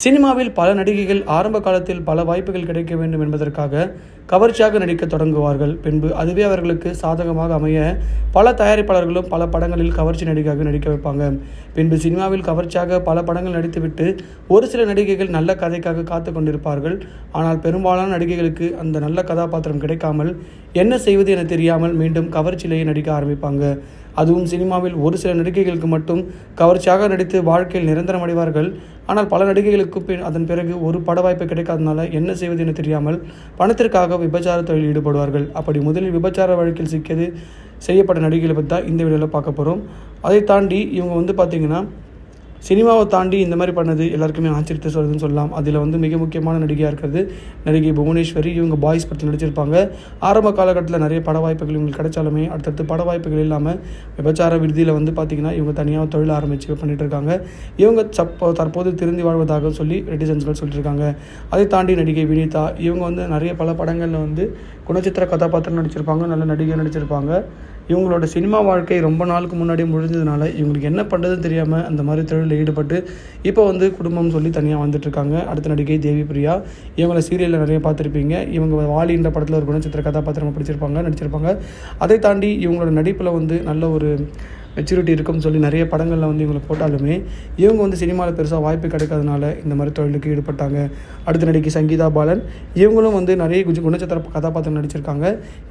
சினிமாவில் பல நடிகைகள் ஆரம்ப காலத்தில் பல வாய்ப்புகள் கிடைக்க வேண்டும் என்பதற்காக கவர்ச்சியாக நடிக்க தொடங்குவார்கள். பின்பு அதுவே அவர்களுக்கு சாதகமாக அமைய பல தயாரிப்பாளர்களும் பல படங்களில் கவர்ச்சி நடிகையாக நடிக்க வைப்பாங்க. பின்பு சினிமாவில் கவர்ச்சியாக பல படங்கள் நடித்துவிட்டு ஒரு சில நடிகைகள் நல்ல கதைக்காக காத்து கொண்டிருப்பார்கள். ஆனால் பெரும்பாலான நடிகைகளுக்கு அந்த நல்ல கதாபாத்திரம் கிடைக்காமல் என்ன செய்வது என தெரியாமல் மீண்டும் கவர்ச்சியிலேயே நடிக்க ஆரம்பிப்பாங்க. அதுவும் சினிமாவில் ஒரு சில நடிகைகளுக்கு மட்டும் கவர்ச்சியாக நடித்து வாழ்க்கையில் நிரந்தரம் அடைவார்கள். ஆனால் பல நடிகைகளுக்கு பின் அதன் பிறகு ஒரு பட வாய்ப்பு கிடைக்காதனால என்ன செய்வது என தெரியாமல் பணத்திற்காக விபச்சார தொழில் ஈடுபடுவார்கள். அப்படி முதலில் விபச்சார வழக்கில் சிக்கியது செய்யப்பட்ட நடிகைகளை பற்றி தான் இந்த வீடியோவில் பார்க்க போகிறோம் அதை தாண்டி இவங்க வந்து பார்த்திங்கன்னா சினிமாவை தாண்டி இந்த மாதிரி பண்ணது எல்லாருக்குமே ஆச்சரியத்தை சொல்கிறதுன்னு சொல்லலாம். அதில் வந்து மிக முக்கியமான நடிகையாக இருக்கிறது நடிகை புவனேஸ்வரி. இவங்க பாய்ஸ் படத்தில் நடிச்சிருப்பாங்க. ஆரம்ப காலகட்டத்தில் நிறைய பட வாய்ப்புகள் இவங்களுக்கு கிடைச்சாலுமே அடுத்தடுத்து பட வாய்ப்புகள் இல்லாமல் விபச்சார விடுதியில் வந்து பார்த்திங்கன்னா இவங்க தனியாக தொழில் ஆரம்பித்து பண்ணிகிட்டு இருக்காங்க. இவங்க சப்போ தற்போது திருந்தி வாழ்வதாக சொல்லி ரெட்டிசன்ஸ்கள் சொல்லியிருக்காங்க அதை தாண்டி நடிகை வினிதா. இவங்க வந்து நிறைய பல படங்களில் வந்து குணச்சித்திர கதாபாத்திரம் நடிச்சிருப்பாங்க. நல்ல நடிகை நடிச்சிருப்பாங்க. இவங்களோட சினிமா வாழ்க்கை ரொம்ப நாளுக்கு முன்னாடி முடிஞ்சதுனால இவங்களுக்கு என்ன பண்ணுறதுன்னு தெரியாமல் அந்த மாதிரி தொழிலில் ஈடுபட்டு இப்போ வந்து குடும்பம் சொல்லி தனியாக வந்துட்டுருக்காங்க. அடுத்த நடிகை தேவி பிரியா. இவங்கள சீரியலில் நிறைய பார்த்துருப்பீங்க. இவங்க வாலின்ற படத்தில் ஒரு குணச்சித்திர கதாபாத்திரமாக பிடிச்சிருப்பாங்க நடிச்சிருப்பாங்க. அதை தாண்டி இவங்களோட நடிப்பில் வந்து நல்ல ஒரு மெச்சூரிட்டி இருக்கும்னு சொல்லி நிறைய படங்களில் வந்து இவங்களை போட்டாலுமே இவங்க வந்து சினிமாவில் பெருசாக வாய்ப்பு கிடைக்காதனால இந்த மாதிரி தொழிலுக்கு ஈடுபட்டாங்க. அடுத்த நடிகை சங்கீதா பாலன் இவங்களும் வந்து நிறைய குஜ குணச்சத்திர கதாபாத்திரம் நடிச்சிருக்காங்க.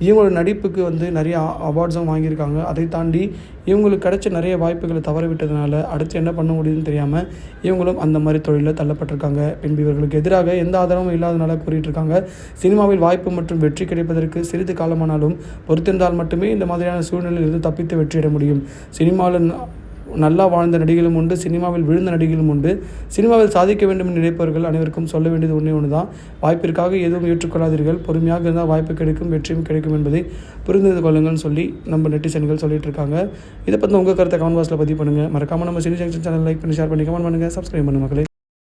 இவங்களோட நடிப்புக்கு வந்து நிறைய அவார்ட்ஸும் வாங்கியிருக்காங்க. அதை தாண்டி இவங்களுக்கு கிடைச்ச நிறைய வாய்ப்புகளை தவற விட்டதுனால அடுத்து என்ன பண்ண முடியுதுன்னு தெரியாமல் இவங்களும் அந்த மாதிரி தொழிலில் தள்ளப்பட்டிருக்காங்க. பின்பு இவர்களுக்கு எதிராக எந்த ஆதாரமும் இல்லாதனால கூறிட்டு இருக்காங்க சினிமாவில் வாய்ப்பு மற்றும் வெற்றி கிடைப்பதற்கு சிறிது காலமானாலும் பொறுத்திருந்தால் மட்டுமே இந்த மாதிரியான சூழ்நிலையில் இருந்து தப்பித்து வெற்றியிட முடியும். சினிமாவில் நல்லா வாழ்ந்த நடிகளும் உண்டு சினிமாவில் விழுந்த நடிகளும் உண்டு. சினிமாவில் சாதிக்க வேண்டும் என்று நினைப்பவர்கள் அனைவருக்கும் சொல்ல வேண்டியது ஒன்றே ஒன்று தான் வாய்ப்பிற்காக எதுவும் ஏற்றுக்கொள்ளாதீர்கள். பொறுமையாக இருந்தால் வாய்ப்பு கிடைக்கும் வெற்றியும் கிடைக்கும் என்பதை புரிந்து கொள்ளுங்கள்னு சொல்லி நம்ம நெட்டிசன்கள் சொல்லிட்டு இருக்காங்க. இதை பற்றி உங்கள் கருத்தை கமெண்ட் பாக்ஸில் பதிவு பண்ணுங்கள் மறக்காமல் நம்ம சினி ஜங்ஷன் சேனல் லைக் பண்ணி ஷேர் பண்ணி கமெண்ட் பண்ணுங்கள் சப்ஸ்கிரைப் பண்ணுங்கள் மக்களே.